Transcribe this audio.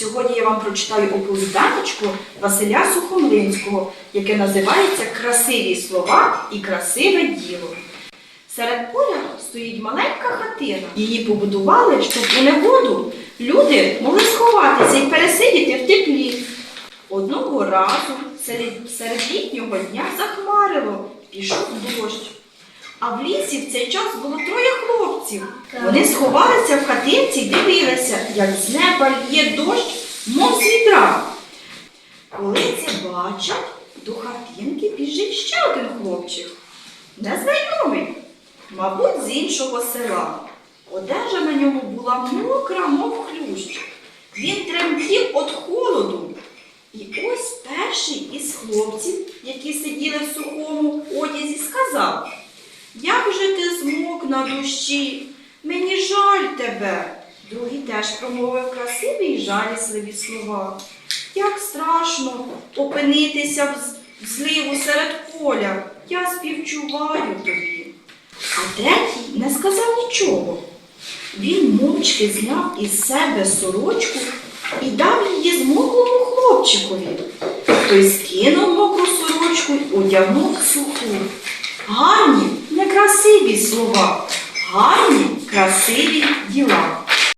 Сьогодні я вам прочитаю оповіданечко Василя Сухомлинського, яке називається Красиві слова і красиве діло. Серед поля стоїть маленька хатина. Її побудували, щоб у негоду люди могли сховатися і пересидіти в теплі. Одного разу серед, літнього дня захмарило, пішов дощ. А в лісі в цей час було троє хлопців. Вони сховалися в хатинці дивилися, як з неба лє дощ, мов з відра. Коли це бачать, до хатинки біжить ще один хлопчик. Незнайомий, мабуть, з іншого села. Одежа на ньому була мокра, мов хлющ. Він тремтів від холоду. І ось перший із хлопців, які сиділи в сухому одязі, сказав: Як же ти змок на душі? Мені жаль тебе. Другий теж промовив красиві й жалісливі слова. Як страшно опинитися в зливу серед поля. Я співчуваю тобі. А третій не сказав нічого. Він мовчки зняв із себе сорочку і дав її змоклому хлопчикові. Той скинув мокру сорочку й одягнув суху. Гарні, некрасиві слова, гарні, красиві діла.